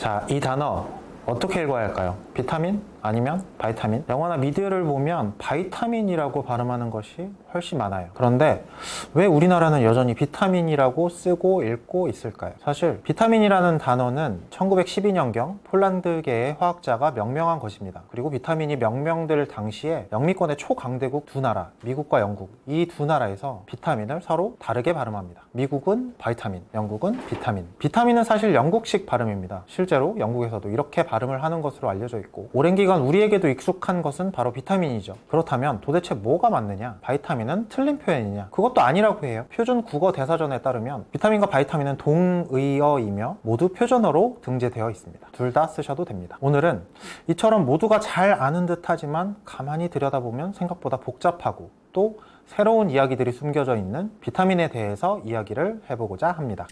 자, 이 단어 어떻게 읽어야 할까요? 비타민? 아니면 바이타민? 영화나 미디어를 보면 바이타민이라고 발음하는 것이 훨씬 많아요. 그런데 왜 우리나라는 여전히 비타민이라고 쓰고 읽고 있을까요? 사실 비타민이라는 단어는 1912년경 폴란드계의 화학자가 명명한 것입니다. 그리고 비타민이 명명될 당시에 영미권의 초강대국 두 나라, 미국과 영국 이 두 나라에서 비타민을 서로 다르게 발음합니다. 미국은 바이타민, 영국은 비타민. 비타민은 사실 영국식 발음입니다. 실제로 영국에서도 이렇게 발음을 하는 것으로 알려져 있고 오랜 기간 우리에게도 익숙한 것은 바로 비타민이죠. 그렇다면 도대체 뭐가 맞느냐? 바이타민은 틀린 표현이냐? 그것도 아니라고 해요. 표준 국어 대사전에 따르면 비타민과 바이타민은 동의어이며 모두 표준어로 등재되어 있습니다. 둘 다 쓰셔도 됩니다. 오늘은 이처럼 모두가 잘 아는 듯하지만 가만히 들여다보면 생각보다 복잡하고 또 새로운 이야기들이 숨겨져 있는 비타민에 대해서 이야기를 해보고자 합니다.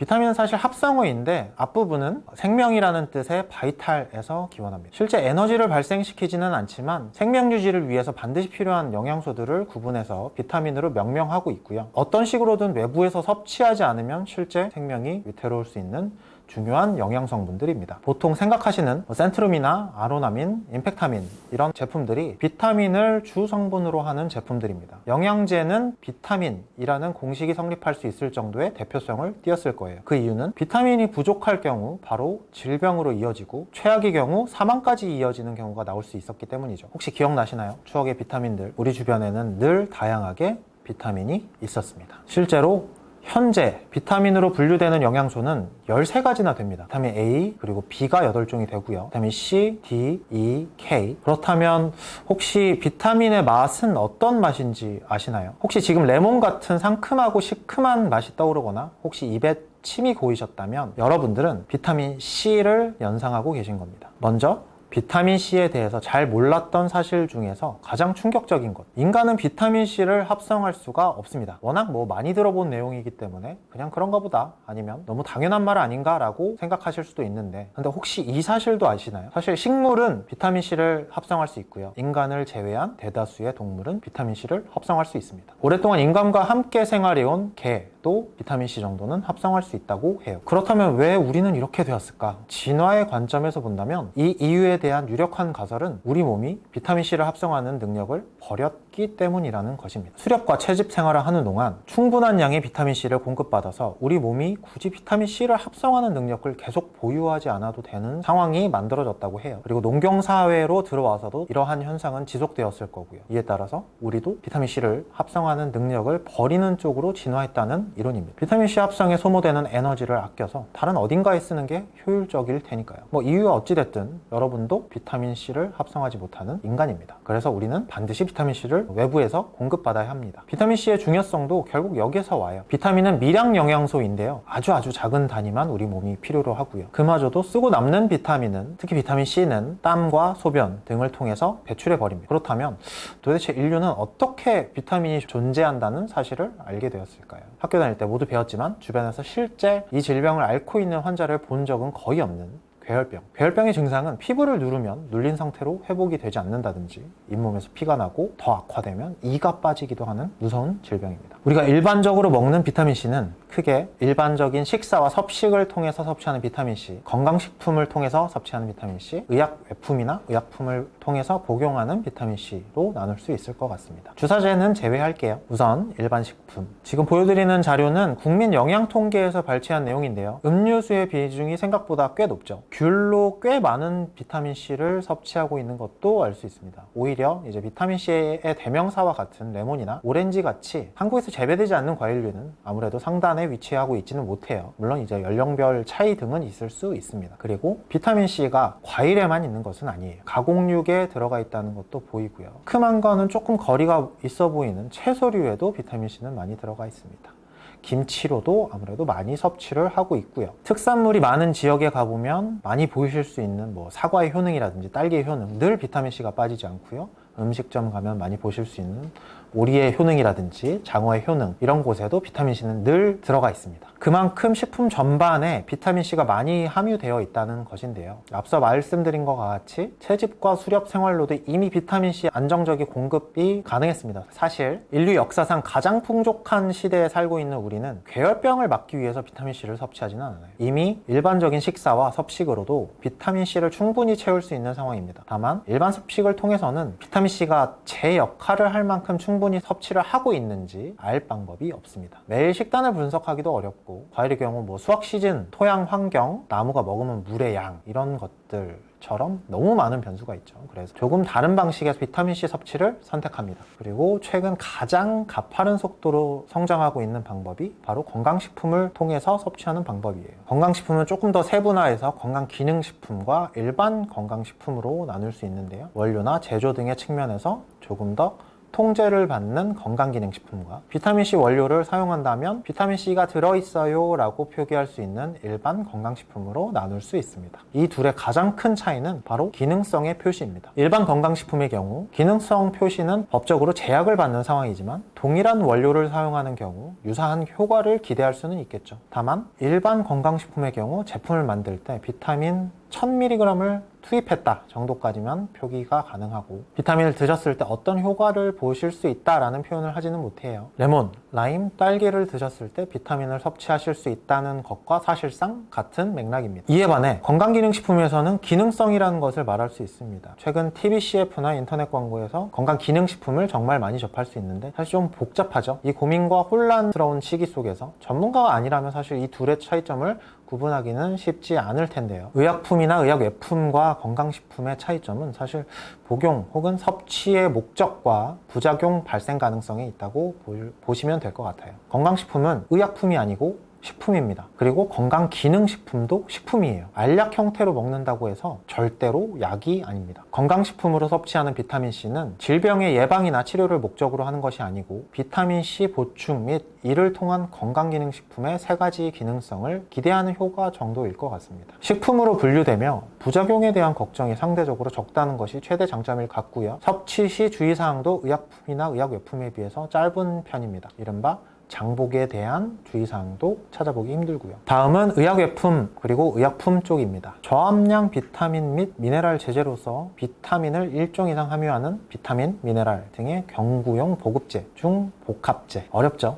비타민은 사실 합성어인데 앞부분은 생명이라는 뜻의 바이탈에서 기원합니다. 실제 에너지를 발생시키지는 않지만 생명 유지를 위해서 반드시 필요한 영양소들을 구분해서 비타민으로 명명하고 있고요. 어떤 식으로든 외부에서 섭취하지 않으면 실제 생명이 위태로울 수 있는 중요한 영양 성분들입니다. 보통 생각하시는 뭐 센트룸이나 아로나민, 임팩타민 이런 제품들이 비타민을 주 성분으로 하는 제품들입니다. 영양제는 비타민이라는 공식이 성립할 수 있을 정도의 대표성을 띄었을 거예요. 그 이유는 비타민이 부족할 경우 바로 질병으로 이어지고 최악의 경우 사망까지 이어지는 경우가 나올 수 있었기 때문이죠. 혹시 기억나시나요? 추억의 비타민들 우리 주변에는 늘 다양하게 비타민이 있었습니다. 실제로 현재 비타민으로 분류되는 영양소는 13가지나 됩니다. 비타민 A 그리고 B가 8종이 되고요. 비타민 C, D, E, K. 그렇다면 혹시 비타민의 맛은 어떤 맛인지 아시나요? 혹시 지금 레몬 같은 상큼하고 시큼한 맛이 떠오르거나 혹시 입에 침이 고이셨다면 여러분들은 비타민 C를 연상하고 계신 겁니다. 먼저 비타민 C에 대해서 잘 몰랐던 사실 중에서 가장 충격적인 것. 인간은 비타민 C를 합성할 수가 없습니다. 워낙 뭐 많이 들어본 내용이기 때문에 그냥 그런가 보다 아니면 너무 당연한 말 아닌가 라고 생각하실 수도 있는데 근데 혹시 이 사실도 아시나요? 사실 식물은 비타민 C를 합성할 수 있고요. 인간을 제외한 대다수의 동물은 비타민 C를 합성할 수 있습니다. 오랫동안 인간과 함께 생활해온 개, 또 비타민 C 정도는 합성할 수 있다고 해요. 그렇다면 왜 우리는 이렇게 되었을까? 진화의 관점에서 본다면 이 이유에 대한 유력한 가설은 우리 몸이 비타민 C를 합성하는 능력을 버렸 기 때문이라는 것입니다. 수렵과 채집 생활을 하는 동안 충분한 양의 비타민 C를 공급받아서 우리 몸이 굳이 비타민 C를 합성하는 능력을 계속 보유하지 않아도 되는 상황이 만들어졌다고 해요. 그리고 농경 사회로 들어와서도 이러한 현상은 지속되었을 거고요. 이에 따라서 우리도 비타민 C를 합성하는 능력을 버리는 쪽으로 진화했다는 이론입니다. 비타민 C 합성에 소모되는 에너지를 아껴서 다른 어딘가에 쓰는 게 효율적일 테니까요. 뭐 이유가 어찌됐든 여러분도 비타민 C를 합성하지 못하는 인간입니다. 그래서 우리는 반드시 비타민 C를 외부에서 공급받아야 합니다. 비타민 C의 중요성도 결국 여기에서 와요. 비타민은 미량 영양소인데요. 아주 아주 작은 단위만 우리 몸이 필요로 하고요. 그마저도 쓰고 남는 비타민은 특히 비타민 C는 땀과 소변 등을 통해서 배출해 버립니다. 그렇다면 도대체 인류는 어떻게 비타민이 존재한다는 사실을 알게 되었을까요? 학교 다닐 때 모두 배웠지만 주변에서 실제 이 질병을 앓고 있는 환자를 본 적은 거의 없는 괴혈병. 괴혈병의 증상은 피부를 누르면 눌린 상태로 회복이 되지 않는다든지 잇몸에서 피가 나고 더 악화되면 이가 빠지기도 하는 무서운 질병입니다. 우리가 일반적으로 먹는 비타민C는 크게 일반적인 식사와 섭식을 통해서 섭취하는 비타민C, 건강식품을 통해서 섭취하는 비타민C, 의약 외품이나 의약품을 통해서 복용하는 비타민C로 나눌 수 있을 것 같습니다. 주사제는 제외할게요. 우선 일반 식품. 지금 보여드리는 자료는 국민 영양 통계에서 발췌한 내용인데요. 음료수의 비중이 생각보다 꽤 높죠. 귤로 꽤 많은 비타민 C를 섭취하고 있는 것도 알 수 있습니다. 오히려 이제 비타민 C의 대명사와 같은 레몬이나 오렌지 같이 한국에서 재배되지 않는 과일류는 아무래도 상단에 위치하고 있지는 못해요. 물론 이제 연령별 차이 등은 있을 수 있습니다. 그리고 비타민 C가 과일에만 있는 것은 아니에요. 가공육에 들어가 있다는 것도 보이고요. 크만 거는 조금 거리가 있어 보이는 채소류에도 비타민 C는 많이 들어가 있습니다. 김치로도 아무래도 많이 섭취를 하고 있고요. 특산물이 많은 지역에 가보면 많이 보이실 수 있는 뭐 사과의 효능이라든지 딸기의 효능 늘 비타민 C가 빠지지 않고요. 음식점 가면 많이 보실 수 있는 오리의 효능이라든지 장어의 효능 이런 곳에도 비타민C는 늘 들어가 있습니다. 그만큼 식품 전반에 비타민C가 많이 함유되어 있다는 것인데요. 앞서 말씀드린 것과 같이 채집과 수렵 생활로도 이미 비타민C 안정적인 공급이 가능했습니다. 사실 인류 역사상 가장 풍족한 시대에 살고 있는 우리는 괴혈병을 막기 위해서 비타민C를 섭취하지는 않아요. 이미 일반적인 식사와 섭식으로도 비타민C를 충분히 채울 수 있는 상황입니다. 다만 일반 섭식을 통해서는 비타민C가 제 역할을 할 만큼 충분히 섭취를 하고 있는지 알 방법이 없습니다. 매일 식단을 분석하기도 어렵고 과일의 경우 뭐 수확 시즌, 토양 환경, 나무가 먹으면 물의 양 이런 것들 처럼 너무 많은 변수가 있죠. 그래서 조금 다른 방식의 비타민C 섭취를 선택합니다. 그리고 최근 가장 가파른 속도로 성장하고 있는 방법이 바로 건강식품을 통해서 섭취하는 방법이에요. 건강식품은 조금 더 세분화해서 건강기능식품과 일반 건강식품으로 나눌 수 있는데요. 원료나 제조 등의 측면에서 조금 더 통제를 받는 건강기능식품과 비타민C 원료를 사용한다면 비타민C가 들어있어요 라고 표기할 수 있는 일반 건강식품으로 나눌 수 있습니다. 이 둘의 가장 큰 차이는 바로 기능성의 표시입니다. 일반 건강식품의 경우 기능성 표시는 법적으로 제약을 받는 상황이지만 동일한 원료를 사용하는 경우 유사한 효과를 기대할 수는 있겠죠. 다만 일반 건강식품의 경우 제품을 만들 때 비타민 1000mg을 투입했다 정도까지만 표기가 가능하고 비타민을 드셨을 때 어떤 효과를 보실 수 있다라는 표현을 하지는 못해요. 레몬, 라임, 딸기를 드셨을 때 비타민을 섭취하실 수 있다는 것과 사실상 같은 맥락입니다. 이에 반해 건강기능식품에서는 기능성이라는 것을 말할 수 있습니다. 최근 TBCF나 인터넷 광고에서 건강기능식품을 정말 많이 접할 수 있는데 사실 좀 복잡하죠. 이 고민과 혼란스러운 시기 속에서 전문가가 아니라면 사실 이 둘의 차이점을 구분하기는 쉽지 않을 텐데요. 의약품이나 의약외품과 건강식품의 차이점은 사실 복용 혹은 섭취의 목적과 부작용 발생 가능성이 있다고 볼- 보시면 될 것 같아요. 건강식품은 의약품이 아니고 식품입니다. 그리고 건강 기능 식품도 식품이에요. 알약 형태로 먹는다고 해서 절대로 약이 아닙니다. 건강 식품으로 섭취하는 비타민C는 질병의 예방이나 치료를 목적으로 하는 것이 아니고 비타민C 보충 및 이를 통한 건강 기능 식품의 세 가지 기능성을 기대하는 효과 정도일 것 같습니다. 식품으로 분류되며 부작용에 대한 걱정이 상대적으로 적다는 것이 최대 장점일 같고요. 섭취 시 주의사항도 의약품이나 의약외품에 비해서 짧은 편입니다. 이른바 장복에 대한 주의사항도 찾아보기 힘들고요. 다음은 의약외품 그리고 의약품 쪽입니다. 저함량 비타민 및 미네랄 제제로서 비타민을 일종 이상 함유하는 비타민, 미네랄 등의 경구용 보급제 중 복합제 어렵죠?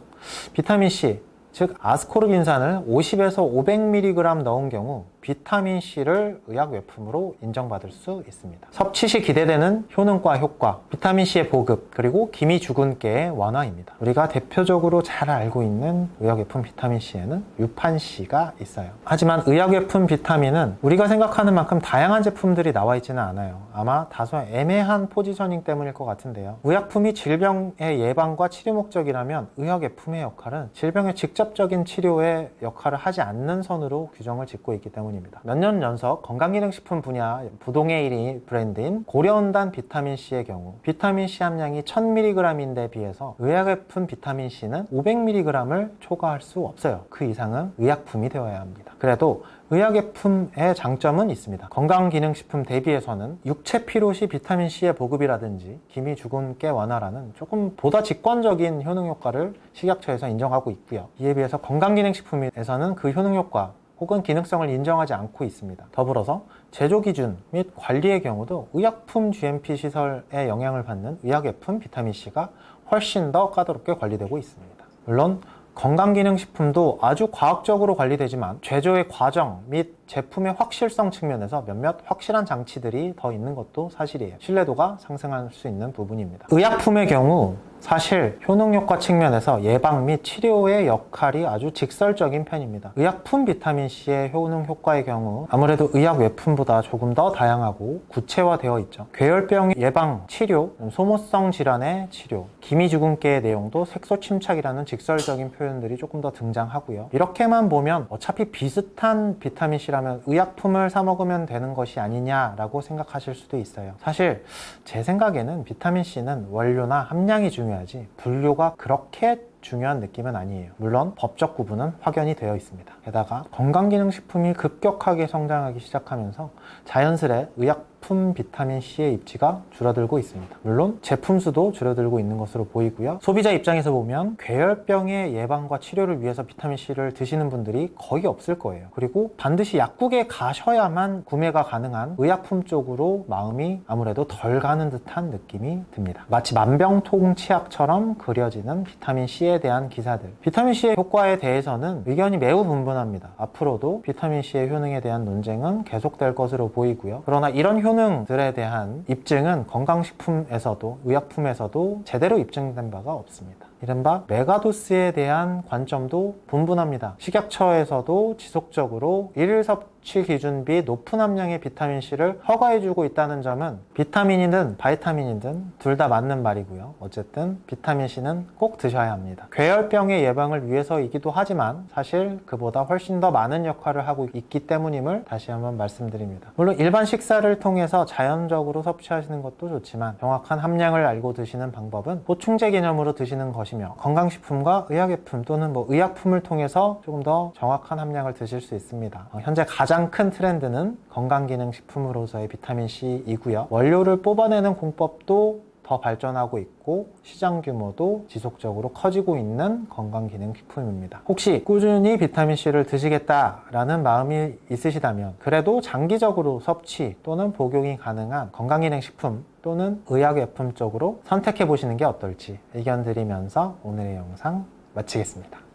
비타민 C 즉 아스코르빈산을 50에서 500mg 넣은 경우 비타민 C를 의약 외품으로 인정받을 수 있습니다. 섭취 시 기대되는 효능과 효과, 비타민 C의 보급, 그리고 기미 주근깨의 완화입니다. 우리가 대표적으로 잘 알고 있는 의약 외품 비타민 C에는 유판 C가 있어요. 하지만 의약 외품 비타민은 우리가 생각하는 만큼 다양한 제품들이 나와 있지는 않아요. 아마 다소 애매한 포지셔닝 때문일 것 같은데요. 의약품이 질병의 예방과 치료 목적이라면 의약 외품의 역할은 질병의 직접적인 치료에 역할을 하지 않는 선으로 규정을 짓고 있기 때문 입니다. 몇 년 연속 건강기능식품 분야 부동의 1위 브랜드인 고려온단 비타민C의 경우 비타민C 함량이 1000mg인데 비해서 의약외품 비타민C는 500mg을 초과할 수 없어요. 그 이상은 의약품이 되어야 합니다. 그래도 의약외품의 장점은 있습니다. 건강기능식품 대비해서는 육체 피로 시 비타민C의 보급이라든지 기미 주근깨 완화라는 조금 보다 직관적인 효능 효과를 식약처에서 인정하고 있고요. 이에 비해서 건강기능식품에서는 그 효능 효과 혹은 기능성을 인정하지 않고 있습니다. 더불어서 제조 기준 및 관리의 경우도 의약품 GMP 시설에 영향을 받는 의약외품 비타민C가 훨씬 더 까다롭게 관리되고 있습니다. 물론 건강기능식품도 아주 과학적으로 관리되지만 제조의 과정 및 제품의 확실성 측면에서 몇몇 확실한 장치들이 더 있는 것도 사실이에요. 신뢰도가 상승할 수 있는 부분입니다. 의약품의 경우 사실 효능효과 측면에서 예방 및 치료의 역할이 아주 직설적인 편입니다. 의약품 비타민C의 효능 효과의 경우 아무래도 의약 외품보다 조금 더 다양하고 구체화되어 있죠. 괴혈병 예방, 치료, 소모성 질환의 치료, 기미주근깨의 내용도 색소 침착이라는 직설적인 표현들이 조금 더 등장하고요. 이렇게만 보면 어차피 비슷한 비타민C라 면 의약품을 사 먹으면 되는 것이 아니냐라고 생각하실 수도 있어요. 사실 제 생각에는 비타민C는 원료나 함량이 중요하지 분류가 그렇게 중요한 느낌은 아니에요. 물론 법적 구분은 확연히 되어 있습니다. 게다가 건강기능식품이 급격하게 성장하기 시작하면서 자연스레 의약 의약품 비타민 C의 입지가 줄어들고 있습니다. 물론 제품 수도 줄어들고 있는 것으로 보이고요. 소비자 입장에서 보면 괴혈병의 예방과 치료를 위해서 비타민 C를 드시는 분들이 거의 없을 거예요. 그리고 반드시 약국에 가셔야만 구매가 가능한 의약품 쪽으로 마음이 아무래도 덜 가는 듯한 느낌이 듭니다. 마치 만병통치약처럼 그려지는 비타민 C에 대한 기사들. 비타민 C의 효과에 대해서는 의견이 매우 분분합니다. 앞으로도 비타민 C의 효능에 대한 논쟁은 계속될 것으로 보이고요. 그러나 이런 효 능들에 대한 입증은 건강식품에서도 의약품에서도 제대로 입증된 바가 없습니다. 이른바 메가도스에 대한 관점도 분분합니다. 식약처에서도 지속적으로 일일 섭 취 기준 비 높은 함량의 비타민C를 허가해주고 있다는 점은 비타민이든 바이타민이든 둘 다 맞는 말이고요. 어쨌든 비타민C는 꼭 드셔야 합니다. 괴혈병의 예방을 위해서이기도 하지만 사실 그보다 훨씬 더 많은 역할을 하고 있기 때문임을 다시 한번 말씀드립니다. 물론 일반 식사를 통해서 자연적으로 섭취하시는 것도 좋지만 정확한 함량을 알고 드시는 방법은 보충제 개념으로 드시는 것이며 건강식품과 의약품 또는 뭐 의약품을 통해서 조금 더 정확한 함량을 드실 수 있습니다. 어, 현재 가장 큰 트렌드는 건강기능식품으로서의 비타민 C이고요. 원료를 뽑아내는 공법도 더 발전하고 있고 시장 규모도 지속적으로 커지고 있는 건강기능식품입니다. 혹시 꾸준히 비타민C를 드시겠다라는 마음이 있으시다면 그래도 장기적으로 섭취 또는 복용이 가능한 건강기능식품 또는 의약예품 쪽으로 선택해 보시는 게 어떨지 의견 드리면서 오늘의 영상 마치겠습니다.